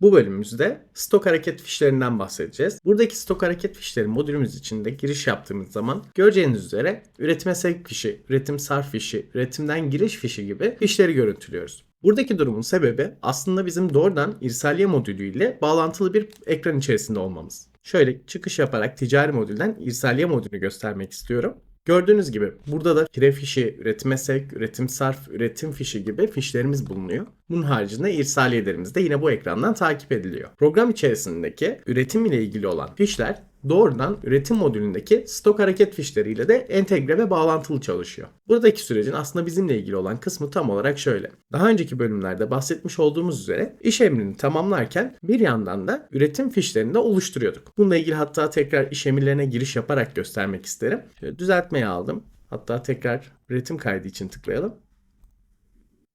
Bu bölümümüzde stok hareket fişlerinden bahsedeceğiz. Buradaki stok hareket fişleri modülümüz içinde giriş yaptığımız zaman göreceğiniz üzere üretime sevk fişi, üretim sarf fişi, üretimden giriş fişi gibi fişleri görüntülüyoruz. Buradaki durumun sebebi aslında bizim doğrudan irsaliye modülü ile bağlantılı bir ekran içerisinde olmamız. Şöyle çıkış yaparak ticari modülden irsaliye modülünü göstermek istiyorum. Gördüğünüz gibi burada da fire fişi, üretime sevk, üretim sarf, üretim fişi gibi fişlerimiz bulunuyor. Bunun haricinde irsaliyelerimiz de yine bu ekrandan takip ediliyor. Program içerisindeki üretim ile ilgili olan fişler doğrudan üretim modülündeki stok hareket fişleriyle de entegre ve bağlantılı çalışıyor. Buradaki sürecin aslında bizimle ilgili olan kısmı tam olarak şöyle. Daha önceki bölümlerde bahsetmiş olduğumuz üzere iş emrini tamamlarken bir yandan da üretim fişlerini de oluşturuyorduk. Bununla ilgili hatta tekrar iş emirlerine giriş yaparak göstermek isterim. Şöyle düzeltmeyi aldım. Hatta tekrar üretim kaydı için tıklayalım.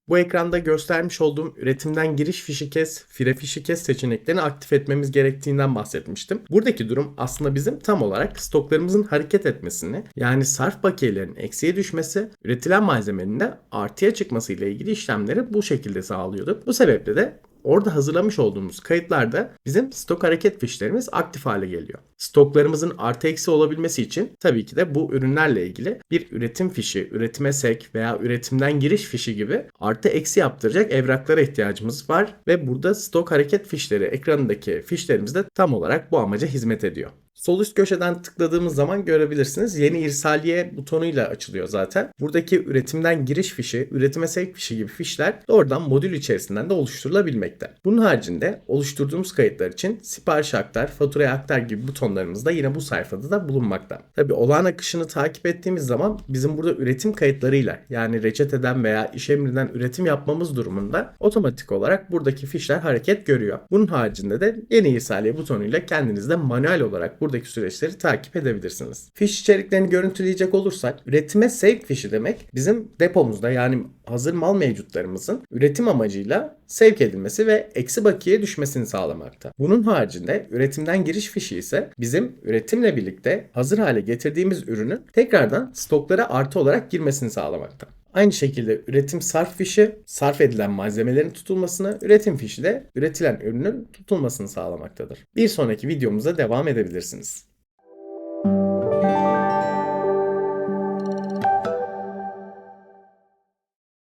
Bu ekranda göstermiş olduğum üretimden giriş fişi kes, fire fişi kes seçeneklerini aktif etmemiz gerektiğinden bahsetmiştim. Buradaki durum aslında bizim tam olarak stoklarımızın hareket etmesini yani sarf bakiyelerinin eksiye düşmesi, üretilen malzemenin de artıya çıkması ile ilgili işlemleri bu şekilde sağlıyorduk. Bu sebeple de orada hazırlamış olduğumuz kayıtlarda bizim stok hareket fişlerimiz aktif hale geliyor. Stoklarımızın artı eksi olabilmesi için tabii ki de bu ürünlerle ilgili bir üretim fişi, üretime sek veya üretimden giriş fişi gibi artı eksi yaptıracak evraklara ihtiyacımız var ve burada stok hareket fişleri ekranındaki fişlerimiz de tam olarak bu amaca hizmet ediyor. Sol üst köşeden tıkladığımız zaman görebilirsiniz. Yeni irsaliye butonuyla açılıyor zaten. Buradaki üretimden giriş fişi, üretime sevk fişi gibi fişler doğrudan modül içerisinden de oluşturulabilmekte. Bunun haricinde oluşturduğumuz kayıtlar için sipariş aktar, faturaya aktar gibi butonlarımız da yine bu sayfada da bulunmakta. Tabi olağan akışını takip ettiğimiz zaman bizim burada üretim kayıtlarıyla yani reçeteden veya iş emrinden üretim yapmamız durumunda otomatik olarak buradaki fişler hareket görüyor. Bunun haricinde de yeni irsaliye butonuyla kendiniz de manuel olarak buradaki süreçleri takip edebilirsiniz. Fiş içeriklerini görüntüleyecek olursak üretime sevk fişi demek bizim depomuzda yani hazır mal mevcutlarımızın üretim amacıyla sevk edilmesi ve eksi bakiye düşmesini sağlamakta. Bunun haricinde üretimden giriş fişi ise bizim üretimle birlikte hazır hale getirdiğimiz ürünün tekrardan stoklara artı olarak girmesini sağlamakta. Aynı şekilde üretim sarf fişi sarf edilen malzemelerin tutulmasını, üretim fişi de üretilen ürünün tutulmasını sağlamaktadır. Bir sonraki videomuza devam edebilirsiniz.